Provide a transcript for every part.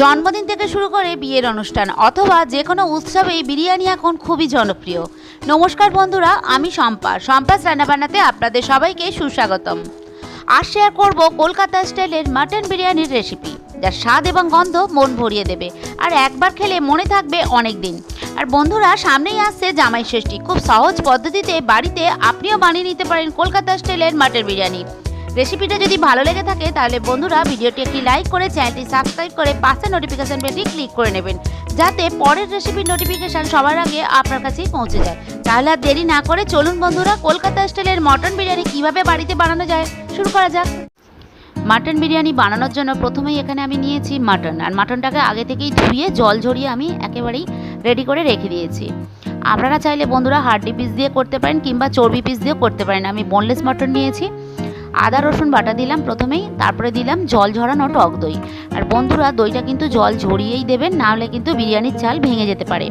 জন্মদিন থেকে শুরু করে বিয়ের অনুষ্ঠান, অথবা যে কোনো উৎসবেই বিরিয়ানি এখন খুবই জনপ্রিয়। নমস্কার বন্ধুরা, আমি শম্পা। শম্পাস রান্নাবান্নাতে আপনাদের সবাইকে সুস্বাগতম। আর শেয়ার করব কলকাতা স্টাইলের মাটন বিরিয়ানির রেসিপি যার স্বাদ এবং গন্ধ মন ভরিয়ে দেবে, আর একবার খেলে মনে থাকবে অনেক দিন আর বন্ধুরা, সামনেই আসছে জামাই ষষ্ঠী। খুব সহজ পদ্ধতিতে বাড়িতে আপনিও বানিয়ে নিতে পারেন কলকাতা স্টাইলের মাটন বিরিয়ানি। রেসিপিটা যদি ভালো লেগে থাকে, তাহলে বন্ধুরা ভিডিওটি একটি লাইক করে চ্যানেলটি সাবস্ক্রাইব করে পাশে নোটিফিকেশন বেলটি ক্লিক করে নেবেন, যাতে পরের রেসিপির নোটিফিকেশান সবার আগে আপনার কাছেই পৌঁছে যায়। তাহলে আর দেরি না করে চলুন বন্ধুরা, কলকাতা স্টাইলের মটন বিরিয়ানি কীভাবে বাড়িতে বানানো যায়, শুরু করা যাক। মাটন বিরিয়ানি বানানোর জন্য প্রথমেই এখানে আমি নিয়েছি মাটন আর মাটনটাকে আগে থেকেই ধুয়ে, জল ঝরিয়ে আমি একেবারেই রেডি করে রেখে দিয়েছি। আপনারা চাইলে বন্ধুরা হার্ডি পিস দিয়ে করতে পারেন, কিংবা চর্বি পিস দিয়েও করতে পারেন। আমি বোনলেস মাটন নিয়েছি। আদা, রসুন বাটা দিলাম প্রথমেই, তারপরে দিলাম জল ঝরানো টক দই। আর বন্ধুরা, দইটা কিন্তু জল ঝরিয়েই দেবেন নাহলে কিন্তু বিরিয়ানির চাল ভেঙে যেতে পারে।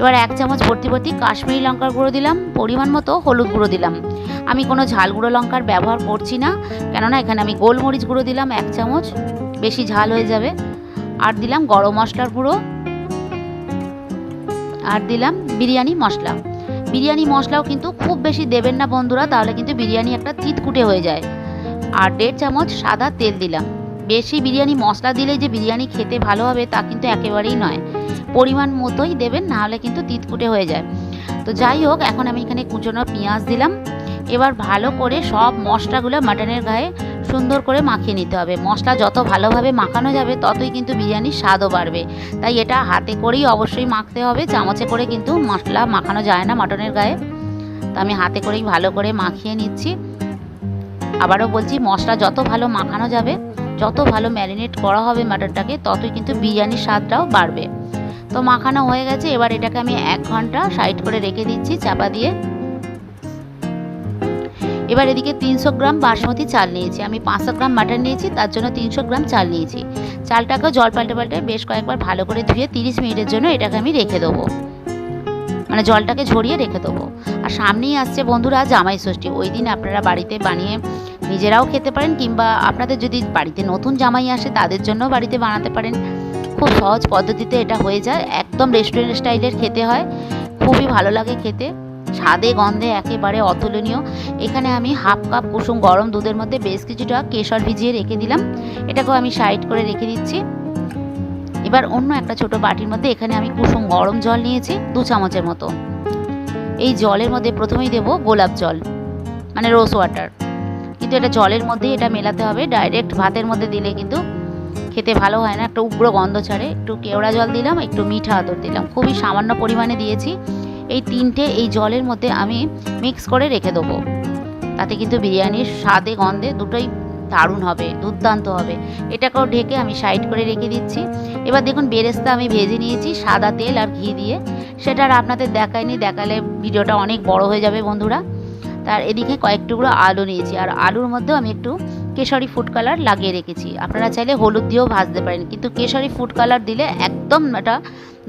এবার এক চামচ ভর্তি ভর্তি কাশ্মীরি লঙ্কার গুঁড়ো দিলাম, পরিমাণ মতো হলুদ গুঁড়ো দিলাম। আমি কোনো ঝাল গুঁড়ো লঙ্কার ব্যবহার করছি না, কেননা এখানে আমি গোলমরিচ গুঁড়ো দিলাম এক চামচ, বেশি ঝাল হয়ে যাবে। আর দিলাম গরম মশলার গুঁড়ো, আর দিলাম বিরিয়ানি মশলা। বিরিয়ানি মশলাও কিন্তু খুব বেশি দেবেন না বন্ধুরা, তাহলে কিন্তু বিরিয়ানি একটা তিতকুটে হয়ে যায়। আর দেড় চামচ সাদা তেল দিলাম। বেশি বিরিয়ানি মশলা দিলেই যে বিরিয়ানি খেতে ভালো হবে তা কিন্তু একেবারেই নয়। পরিমাণ মতোই দেবেন নাহলে কিন্তু তিতকুটে হয়ে যায়। তো যাই হোক, এখন আমি এখানে কুচনো পেঁয়াজ দিলাম। এবার ভালো করে সব মশলাগুলো মাটনের গায়ে সুন্দর করে মাখিয়ে নিতে হবে। মশলা যত ভালোভাবে মাখানো যাবে, ততই কিন্তু বিরিয়ানির স্বাদও বাড়বে। তাই এটা হাতে করেই অবশ্যই মাখতে হবে। চামচে করে কিন্তু মশলা মাখানো যায় না মাটনের গায়ে। তো আমি হাতে করেই ভালো করে মাখিয়ে নিচ্ছি। আবারও বলছি, মশলা যত ভালো মাখানো যাবে, যত ভালো ম্যারিনেট করা হবে মাটনটাকে, ততই কিন্তু বিরিয়ানির স্বাদটাও বাড়বে। তো মাখানো হয়ে গেছে। এবার এটাকে আমি এক ঘণ্টা সাইড করে রেখে দিচ্ছি, চাপা দিয়ে। এবার এদিকে তিনশো গ্রাম বাসমতি চাল নিয়েছি। আমি পাঁচশো গ্রাম মাটন নিয়েছি, তার জন্য তিনশো গ্রাম চাল নিয়েছি। চালটাকেও জল পাল্টে পাল্টে বেশ কয়েকবার ভালো করে ধুয়ে তিরিশ মিনিটের জন্য এটাকে আমি রেখে দেবো। মানে জলটাকে ঝরিয়ে রেখে দেবো। আর সামনেই আসছে বন্ধুরা জামাই ষষ্ঠী। ওই দিন আপনারা বাড়িতে বানিয়ে নিজেরাও খেতে পারেন কিংবা আপনাদের যদি বাড়িতে নতুন জামাই আসে, তাদের জন্য বাড়িতে বানাতে পারেন। খুব সহজ পদ্ধতিতে এটা হয়ে যায়। একদম রেস্টুরেন্ট স্টাইলের খেতে হয়। খুবই ভালো লাগে খেতে। স্বাদে, গন্ধে একেবারে অতুলনীয়। এখানে আমি হাফ কাপ কুসুম গরম দুধের মধ্যে বেশ কিছুটা কেশর ভিজিয়ে রেখে দিলাম। এটাকেও আমি সাইড করে রেখে দিচ্ছি। এবার অন্য একটা ছোট বাটির মধ্যে এখানে আমি কুসুম গরম জল নিয়েছি, দু চামচের মতো। এই জলের মধ্যে প্রথমেই দেব গোলাপ জল মানে রোজ ওয়াটার। কিন্তু এটা জলের মধ্যে এটা মেলাতে হবে, ডাইরেক্ট ভাতের মধ্যে দিলে কিন্তু খেতে ভালো হয় না, একটা উগ্র গন্ধ ছাড়ে। একটু কেওড়া জল দিলাম, একটু মিঠা আদর দিলাম। খুবই সামান্য পরিমাণে দিয়েছি। এই তিনটে এই জলের মধ্যে আমি মিক্স করে রেখে দেবো। তাতে কিন্তু বিরিয়ানির স্বাদে, গন্ধে দুটোই দারুণ হবে, দুর্দান্ত হবে। এটাকেও ঢেকে আমি সাইড করে রেখে দিচ্ছি। এবার দেখুন, বেরেস্তা আমি ভেজে নিয়েছি, সাদা তেল আর ঘি দিয়ে। সেটা আর আপনাদের দেখায়নি দেখালে ভিডিওটা অনেক বড় হয়ে যাবে বন্ধুরা। তার এদিকে কয়েক টুকরো আলু নিয়েছি, আর আলুর মধ্যেও আমি একটু কেশরি ফুড কালার লাগিয়ে রেখেছি। আপনারা চাইলে হলুদ দিয়েও ভাজতে পারেন, কিন্তু কেশরি ফুড কালার দিলে একদম এটা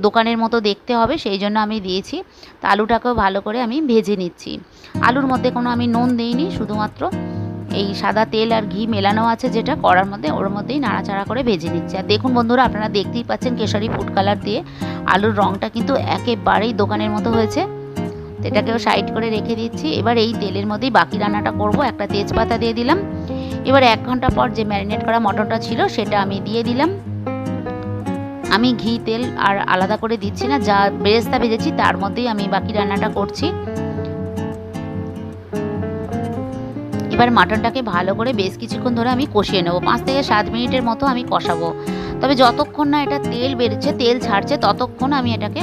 দোকানের মতো দেখতে হবে, সেই জন্য আমি দিয়েছি। তা আলুটাকেও ভালো করে আমি ভেজে নিচ্ছি। আলুর মধ্যে কোনো আমি নুন দিইনি, শুধুমাত্র এই সাদা তেল আর ঘি মেলানো আছে যেটা করার মধ্যে, ওর মধ্যেই নাড়াচাড়া করে ভেজে নিচ্ছি। আর দেখুন বন্ধুরা, আপনারা দেখতেই পাচ্ছেন কেশারি ফুড কালার দিয়ে আলুর রঙটা কিন্তু একেবারেই দোকানের মতো হয়েছে। এটাকেও সাইড করে রেখে দিচ্ছি। এবার এই তেলের মধ্যেই বাকি রান্নাটা করব। একটা তেজপাতা দিয়ে দিলাম। এবার এক ঘণ্টা পর যে ম্যারিনেট করা মটনটা ছিল, সেটা আমি দিয়ে দিলাম। আমি ঘি, তেল আর আলাদা করে দিচ্ছি না, যা বেরেস্তা ভেজেছি তার মধ্যেই আমি বাকি রান্নাটা করছি। এবার মাটনটাকে ভালো করে বেশ কিছুক্ষণ ধরে আমি কষিয়ে নেব। পাঁচ থেকে সাত মিনিটের মতো আমি কষাবো। তবে যতক্ষণ না এটা তেল বেরোচ্ছে তেল ছাড়ছে, ততক্ষণ আমি এটাকে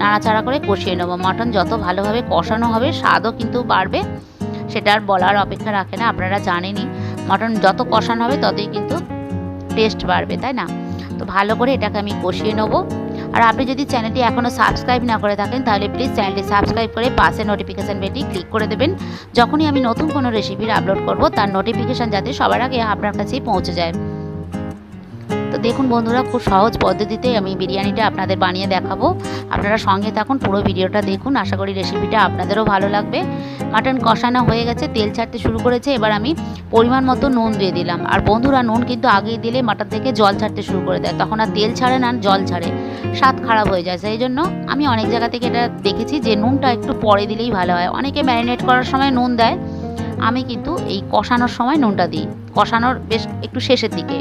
নাড়াচাড়া করে কষিয়ে নেব। মাটন যত ভালোভাবে কষানো হবে, স্বাদও কিন্তু বাড়বে, সেটা আর বলার অপেক্ষা রাখে না, আপনারা জানেনই। মাটন যত কষানো হবে, ততই কিন্তু টেস্ট বাড়বে, তাই না? তো ভালো করে এটাকে আমি কষিয়ে নেব। আর আপনি যদি চ্যানেলটি এখনও সাবস্ক্রাইব না করে থাকেন, তাহলে প্লিজ চ্যানেলটি সাবস্ক্রাইব করে পাশে নোটিফিকেশান বেলটি ক্লিক করে দেবেন। যখনই আমি নতুন কোনো রেসিপির আপলোড করব, তার নোটিফিকেশান যাতে সবার আগে আপনার কাছেই পৌঁছে যায়। তো দেখুন বন্ধুরা, খুব সহজ পদ্ধতিতে আমি বিরিয়ানিটা আপনাদের বানিয়ে দেখাবো। আপনারা সঙ্গে থাকুন, পুরো ভিডিওটা দেখুন। আশা করি রেসিপিটা আপনাদেরও ভালো লাগবে। মাটন কষানো হয়ে গেছে, তেল ছাড়তে শুরু করেছে। এবার আমি পরিমাণ মতো নুন দিয়ে দিলাম। আর বন্ধুরা, নুন কিন্তু আগেই দিলে মাটন থেকে জল ছাড়তে শুরু করে দেয়। তখন আর তেল ছাড়ে না, জল ছাড়ে। স্বাদ খারাপ হয়ে যায়। সেই জন্য আমি অনেক জায়গা থেকে এটা দেখেছি যে, নুনটা একটু পরে দিলেই ভালো হয়। অনেকে ম্যারিনেট করার সময় নুন দেয়। আমি কিন্তু এই কষানোর সময় নুনটা দিই। কষানোর বেশ একটু শেষের দিকে।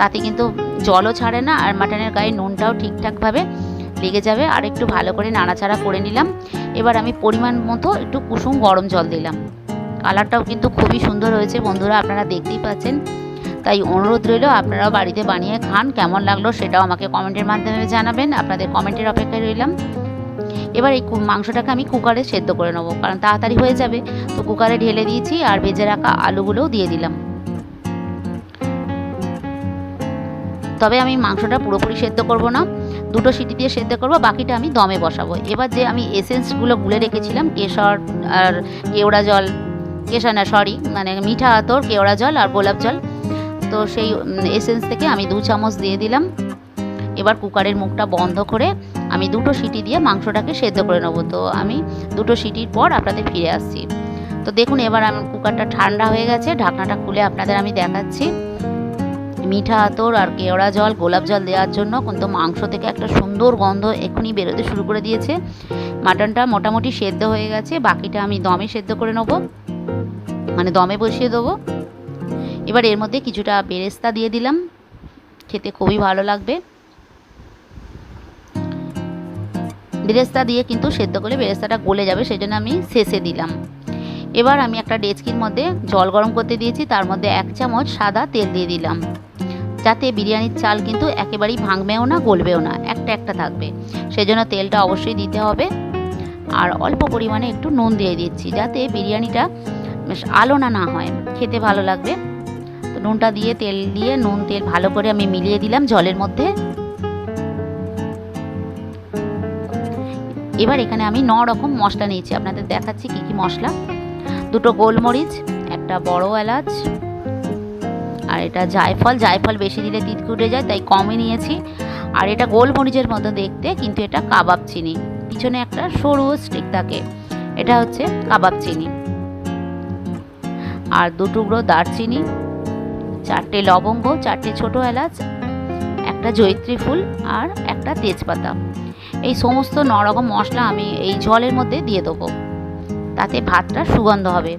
তাতে কিন্তু জলও ছাড়ে না আর মাটনের গায়ে নুনটাও ঠিকঠাকভাবে লেগে যাবে আর একটু ভালো করে নাড়াচাড়া করে নিলাম। এবার আমি পরিমাণ মতো একটু কুসুম গরম জল দিলাম। কালারটাও কিন্তু খুবই সুন্দর হয়েছে বন্ধুরা, আপনারা দেখতেই পাচ্ছেন। তাই অনুরোধ রইল, আপনারাও বাড়িতে বানিয়ে খান, কেমন লাগল সেটাও আমাকে কমেন্টের মাধ্যমে জানাবেন, আপনাদের কমেন্টের অপেক্ষায় রইলাম। এবার এই মাংসটাকে আমি কুকারে সেদ্ধ করে নেব, কারণ তাড়াতাড়ি হয়ে যাবে। তো কুকারে ঢেলে দিয়েছি আর ভেজে রাখা আলুগুলোও দিয়ে দিলাম। তবে আমি মাংসটা পুরোপুরি সেদ্ধ করব না। দুটো সিটি দিয়ে সেদ্ধ করব, বাকিটা আমি দমে বসাবো। এবার যে আমি এসেন্সগুলো গুলে রেখেছিলাম, কেশর আর কেওড়া জল, কেশর না সরি মানে মিঠা আতর, কেওড়া জল আর গোলাপ জল। তো সেই এসেন্স থেকে আমি দু চামচ দিয়ে দিলাম। এবার কুকারের মুখটা বন্ধ করে আমি দুটো সিটি দিয়ে মাংসটাকে সেদ্ধ করে নেব। তো আমি দুটো সিটির পর আপনাদের ফিরে আসছি। তো দেখুন, এবার আমি, কুকারটা ঠান্ডা হয়ে গেছে, ঢাকনাটা খুলে আপনাদের আমি দেখাচ্ছি। মিঠা আতর আর কেওড়া জল, গোলাপ জল দেওয়ার জন্য কিন্তু মাংস থেকে একটা সুন্দর গন্ধ এখনই বেরোতে শুরু করে দিয়েছে। মাটনটা মোটামুটি সেদ্ধ হয়ে গেছে, বাকিটা আমি দমে সেদ্ধ করে নেব। মানে দমে বসিয়ে দেবো। এবার এর মধ্যে কিছুটা বেরেস্তা দিয়ে দিলাম। খেতে খুবই ভালো লাগবে। বেরেস্তা দিয়ে কিন্তু সেদ্ধ করলে বেরেস্তাটা গলে যাবে সেই জন্য আমি শেষে দিলাম। এবার আমি একটা ডেচকির মধ্যে জল গরম করতে দিয়েছি, তার মধ্যে এক চামচ সাদা তেল দিয়ে দিলাম। যাতে বিরিয়ানির চাল কিন্তু একেবারেই ভাঙবেও না, গলবেও না, একটা একটা থাকবে। সেজন্য তেলটা অবশ্যই দিতে হবে। আর অল্প পরিমাণে একটু নুন দিয়ে দিচ্ছি যাতে বিরিয়ানিটা আলোনা না হয়, খেতে ভালো লাগবে। তো নুনটা দিয়ে তেল দিয়ে, নুন তেল ভালো করে আমি মিলিয়ে দিলাম জলের মধ্যে। এবার এখানে আমি ন রকম মশলা নিয়েছি। আপনাদের দেখাচ্ছি কি কি মশলা। দুটো গোলমরিচ, একটা বড় এলাচ আর এটা জায়ফল জায়ফল বেশি দিলে তিত উঠে যায়, তাই কমই নিয়েছি। আর এটা গোলমরিচের মতো দেখতে, কিন্তু এটা কাবাব চিনি। পিছনে একটা সরু স্টিক থাকে, এটা হচ্ছে কাবাব চিনি। আর দু টুকরো দারচিনি, চারটে লবঙ্গ, চারটে ছোট এলাচ, একটা জৈত্রী ফুল আর একটা তেজপাতা। এই সমস্ত নরকম মশলা আমি এই জলের মধ্যে দিয়ে দেবো। তাতে ভাতটা সুগন্ধ হবে।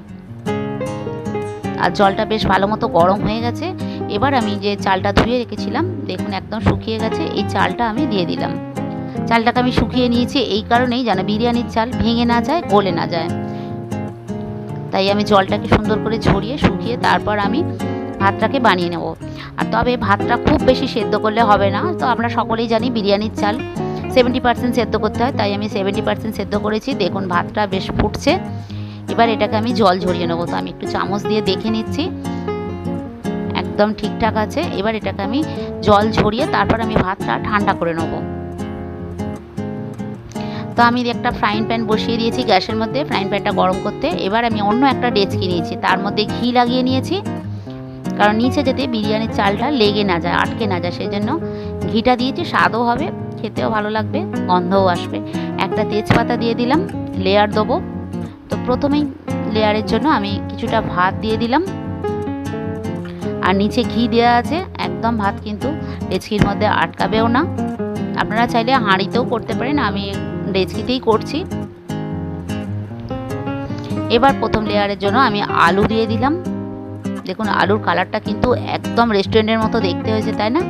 আর জলটা বেশ ভালো মতো গরম হয়ে গেছে। এবার আমি যে চালটা ধুয়ে রেখেছিলাম, দেখুন একদম শুকিয়ে গেছে, এই চালটা আমি দিয়ে দিলাম। চালটাকে আমি শুকিয়ে নিয়েছি, এই কারণেই যেন বিরিয়ানির চাল ভেঙে না যায়, গলে না যায়। তাই আমি জলটাকে সুন্দর করে ঝরিয়ে, শুকিয়ে তারপর আমি ভাতটাকে বানিয়ে নেব। আর তবে ভাতটা খুব বেশি সেদ্ধ করলে হবে না। তো আমরা সকলেই জানি বিরিয়ানির চাল সেভেন্টি পার্সেন্ট সেদ্ধ করতে হয়, তাই আমি সেভেন্টি পার্সেন্ট সেদ্ধ করেছি। দেখুন ভাতটা বেশ ফুটছে। এবার এটাকে আমি জল ঝরিয়ে নেব। তো আমি একটু চামচ দিয়ে দেখে নিচ্ছি। একদম ঠিকঠাক আছে। এবার এটাকে আমি জল ঝরিয়ে তারপর আমি ভাতটা ঠান্ডা করে নেব। তো আমি একটা ফ্রাইং প্যান বসিয়ে দিয়েছি গ্যাসের মধ্যে ফ্রাইং প্যানটা গরম করতে। এবার আমি অন্য একটা ডেচকি নিয়েছি। তার মধ্যে ঘি লাগিয়ে নিয়েছি। কারণ নিচে যাতে বিরিয়ানির চালটা লেগে না যায়, আটকে না যায় সেই জন্য ঘিটা দিয়েছি। স্বাদও হবে, খেতেও ভালো লাগবে, গন্ধও আসবে। একটা তেজপাতা দিয়ে দিলাম লেয়ার দেবো। তো প্রথমেই লেয়ারের জন্য আমি কিছুটা ভাত দিয়ে দিলাম। আর নিচে ঘি দেওয়া আছে, একদম ভাত কিন্তু ডেচকির মধ্যে আটকাবেও না। আপনারা চাইলে হাঁড়িতেও করতে পারেন, আমি ডেচকিতেই করছি। এবার প্রথম লেয়ারের জন্য আমি আলু দিয়ে দিলাম। দেখুন, আলুর কালারটা কিন্তু একদম রেস্টুরেন্টের মতো দেখতে হয়েছে, তাই না?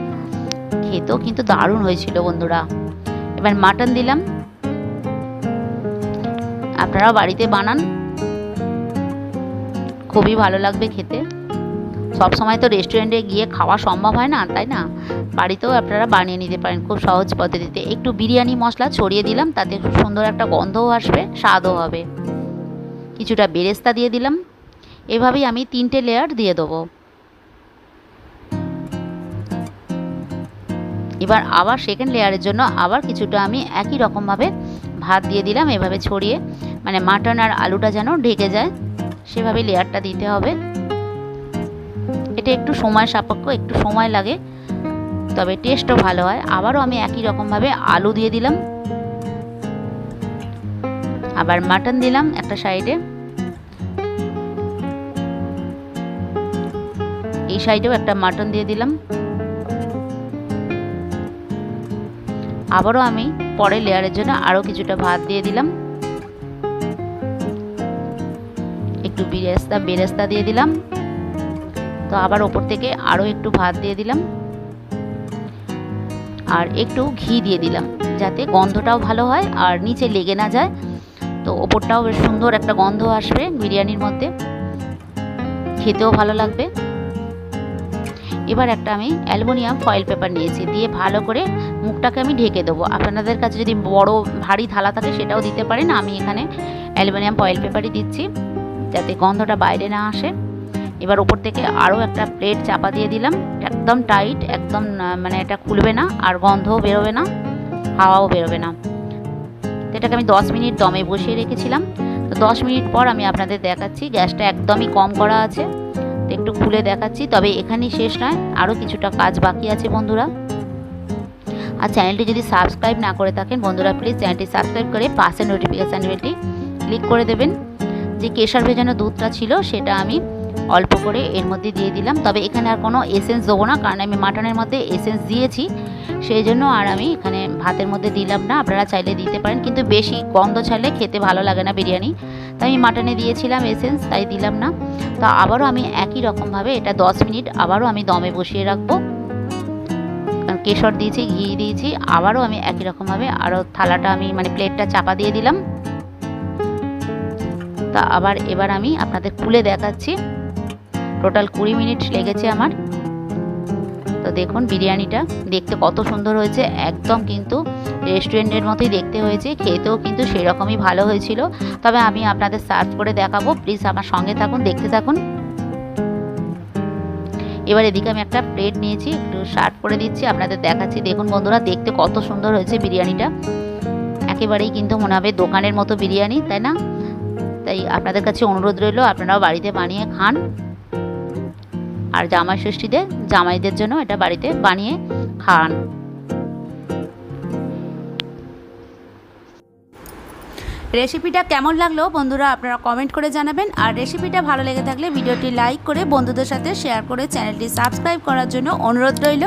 খেতেও কিন্তু দারুণ হয়েছিল বন্ধুরা। এবার মাটন দিলাম। আপনারাও বাড়িতে বানান। খুবই ভালো লাগবে খেতে। সব সময় তো রেস্টুরেন্টে গিয়ে খাওয়া সম্ভব হয় না, তাই না? বাড়িতেও আপনারা বানিয়ে নিতে পারেন খুব সহজ পদ্ধতিতে। একটু বিরিয়ানি মশলা ছড়িয়ে দিলাম, তাতে খুব সুন্দর একটা গন্ধও আসবে, স্বাদও হবে। কিছুটা বেরেস্তা দিয়ে দিলাম। এভাবেই আমি তিনটে লেয়ার দিয়ে দেবো। এবার আবার সেকেন্ড লেয়ারের জন্য আবার কিছুটা আমি একই রকমভাবে ভাত দিয়ে দিলাম, এভাবে ছড়িয়ে। মানে মাটন আর আলুটা যেন ঢেকে যায়, সেভাবে লেয়ারটা দিতে হবে। এটা একটু সময় সাপেক্ষ, একটু সময় লাগে, তবে টেস্টও ভালো হয়। আবারও আমি একই রকমভাবে আলু দিয়ে দিলাম। আবার মাটন দিলাম একটা সাইডে এই সাইডেও একটা মাটন দিয়ে দিলাম। আবারও আমি পরের লেয়ারের জন্য আরও কিছুটা ভাত দিয়ে দিলাম। বিরেস্তা, বেরেস্তা দিয়ে দিলাম। তো আবার ওপর থেকে আরও একটু ভাত দিয়ে দিলাম। আর একটু ঘি দিয়ে দিলাম, যাতে গন্ধটাও ভালো হয় আর নিচে লেগে না যায়। তো ওপরটাও বেশ সুন্দর একটা গন্ধ আসবে বিরিয়ানির মধ্যে। খেতেও ভালো লাগবে। এবার একটা আমি অ্যালুমিনিয়াম ফয়েল পেপার নিয়েছি, দিয়ে ভালো করে মুখটাকে আমি ঢেকে দেবো। আপনাদের কাছে যদি বড় ভারী থালা থাকে সেটাও দিতে পারেন। আমি এখানে অ্যালুমিনিয়াম ফয়েল পেপারই দিচ্ছি। যাতে গন্ধটা বাইরে না আসে। এবার ওপর থেকে আরও একটা প্লেট চাপা দিয়ে দিলাম। একদম টাইট, একদম মানে এটা খুলবে না, আর গন্ধও বেরোবে না, হাওয়াও বেরোবে না। এটাকে আমি দশ মিনিট দমে বসিয়ে রেখেছিলাম। তো দশ মিনিট পর আমি আপনাদের দেখাচ্ছি, গ্যাসটা একদমই কম করা আছে। তো একটু খুলে দেখাচ্ছি, তবে এখানেই শেষ নয়, আরও কিছুটা কাজ বাকি আছে বন্ধুরা। আর চ্যানেলটি যদি সাবস্ক্রাইব না করে থাকেন বন্ধুরা, প্লিজ চ্যানেলটি সাবস্ক্রাইব করে পাশে নোটিফিকেশান বেলটি ক্লিক করে দেবেন। যে কেশর ভেজানো দুধটা ছিল, সেটা আমি অল্প করে এর মধ্যে দিয়ে দিলাম। তবে এখানে আর কোনো এসেন্স দেবো না, কারণ আমি মাটনের মধ্যে এসেন্স দিয়েছি। সেই জন্য আর আমি এখানে ভাতের মধ্যে দিলাম না, আপনারা চাইলে দিতে পারেন। কিন্তু বেশি গন্ধ ছাড়লে খেতে ভালো লাগে না বিরিয়ানি। তাই আমি মাটনে দিয়েছিলাম এসেন্স তাই দিলাম না। তো আবারও আমি একই রকমভাবে, এটা দশ মিনিট, আবারও আমি দমে বসিয়ে রাখব। কারণ কেশর দিয়েছি, ঘি দিয়েছি, আবারও আমি একই রকমভাবে, আরও থালাটা আমি মানে প্লেটটা চাপা দিয়ে দিলাম। তা আবার এবার আমি আপনাদের খুলে দেখাচ্ছি। টোটাল কুড়ি মিনিট লেগেছে আমার। তো দেখুন বিরিয়ানিটা দেখতে কত সুন্দর হয়েছে। একদম কিন্তু রেস্টুরেন্টের মতোই দেখতে হয়েছে। খেতেও কিন্তু সেরকমই ভালো হয়েছিল। তবে আমি আপনাদের সার্ভ করে দেখাবো। প্লিজ আমার সঙ্গে থাকুন, দেখতে থাকুন। এবার এদিকে আমি একটা প্লেট নিয়েছি, একটু সার্ভ করে দিচ্ছি, আপনাদের দেখাচ্ছি। দেখুন বন্ধুরা, দেখতে কত সুন্দর হয়েছে বিরিয়ানিটা। একেবারেই কিন্তু মনে হবে দোকানের মতো বিরিয়ানি, তাই না? তাই আপনাদের কাছে অনুরোধ রইল, আপনারাও বাড়িতে বানিয়ে খান। আর জামাই ষষ্ঠীতে জামাইদের জন্য এটা বাড়িতে বানিয়ে খান। রেসিপিটা কেমন লাগল বন্ধুরা আপনারা কমেন্ট করে জানাবেন। আর রেসিপিটা ভালো লেগে থাকলে ভিডিওটি লাইক করে বন্ধুদের সাথে শেয়ার করে চ্যানেলটি সাবস্ক্রাইব করার জন্য অনুরোধ রইল।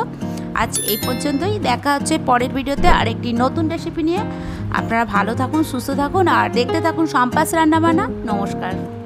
আজ এই পর্যন্তই, দেখা হচ্ছে পরের ভিডিওতে আরেকটি নতুন রেসিপি নিয়ে। আপনারা ভালো থাকুন সুস্থ থাকুন আর দেখতে থাকুন সম্পাস রান্নাবান্না। নমস্কার।